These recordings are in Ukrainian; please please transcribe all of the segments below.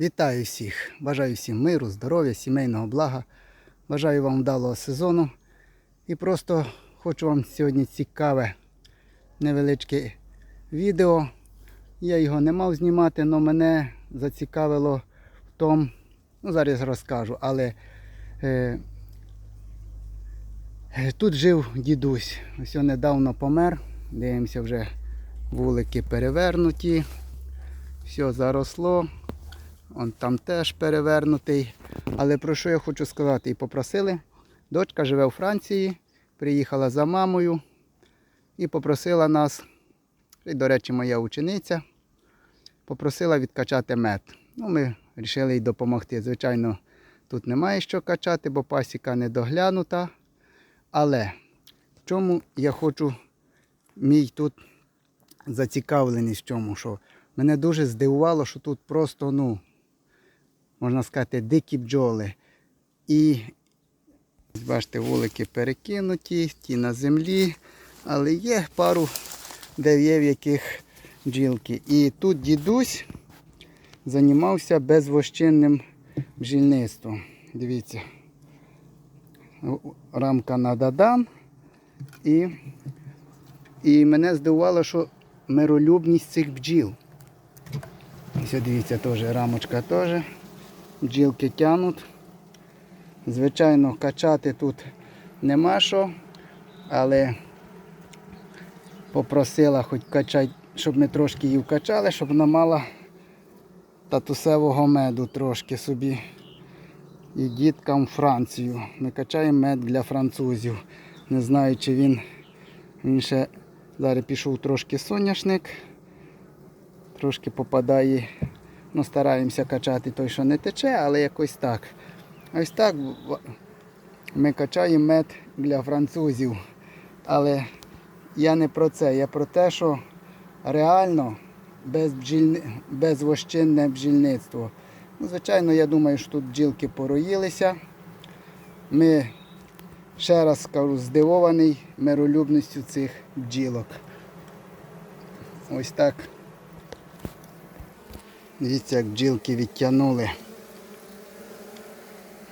Вітаю всіх! Бажаю всім миру, здоров'я, сімейного блага. Бажаю вам вдалого сезону. І просто хочу вам сьогодні цікаве невеличке відео. Я його не мав знімати, але мене зацікавило в тому, ну зараз розкажу, але е, е, тут жив дідусь. Ось він недавно помер. Дивимося, вже вулики перевернуті. Все заросло. Он там теж перевернутий. Але про що я хочу сказати? І попросили. Дочка живе у Франції, приїхала за мамою і попросила нас, і, до речі, моя учениця, попросила відкачати мед. Ну, ми вирішили їй допомогти. Звичайно, тут немає що качати, бо пасіка не доглянута. Але в чому я хочу мій тут зацікавленість в чому, що мене дуже здивувало, що тут просто, ну, можна сказати, дикі бджоли. І бачите, вулики перекинуті, ті на землі, але є пару, де в яких бджілки. І тут дідусь займався безвощинним бджільництвом. Дивіться, рамка на Дадан. І, і мене здивувало, що миролюбність цих бджіл. Ось дивіться, теж рамочка теж. Бджілки тянуть. Звичайно, качати тут нема що, але попросила хоч качати, щоб ми трошки її вкачали, щоб вона мала татусевого меду трошки собі. І діткам Францію. Ми качаємо мед для французів. Не знаю, чи він, він ще зараз пішов трошки соняшник, трошки попадає. Ну, стараємося качати той, що не тече, але якось так. Ось так ми качаємо мед для французів. Але я не про це, я про те, що реально безбджільни... безвощинне бджільництво. Ну, звичайно, я думаю, що тут бджілки пороїлися. Ми, ще раз скажу, здивований миролюбністю цих бджілок. Ось так. Дивіться, як бджілки відтягнули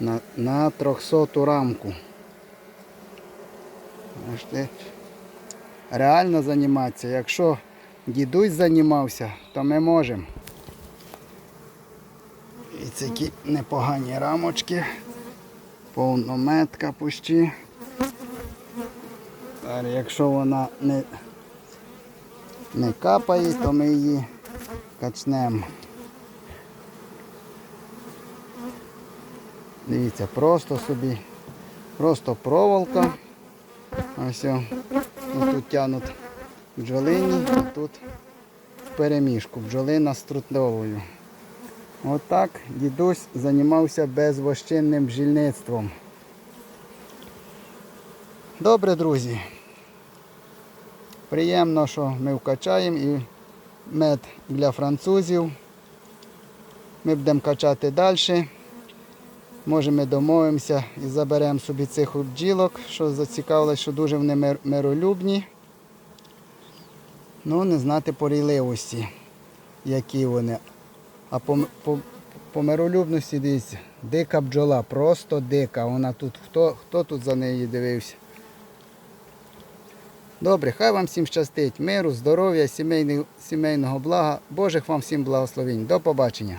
на, на 300 рамку. Реально займатися. Якщо дідусь займався, то ми можемо. І це такі непогані рамочки. Повнометка пущі. Зараз, якщо вона не, не капає, то ми її качнемо. Дивіться, просто собі, просто проволока. Ось о. Тут тянуть бджолині, а тут в переміжку бджолина з трутневою. Отак дідусь займався безвощинним бджільництвом. Добре, друзі. Приємно, що ми вкачаємо і мед для французів. Ми будемо качати далі. Може ми домовимося і заберемо собі цих бджілок, що зацікавилось, що дуже вони миролюбні. Ну, не знати порійливості, які вони. А по, по, по миролюбності дивіться, дика бджола, просто дика. Вона тут, хто, хто тут за нею дивився? Добре, хай вам всім щастить. Миру, здоров'я, сімейного блага. Божих вам всім благословень. До побачення.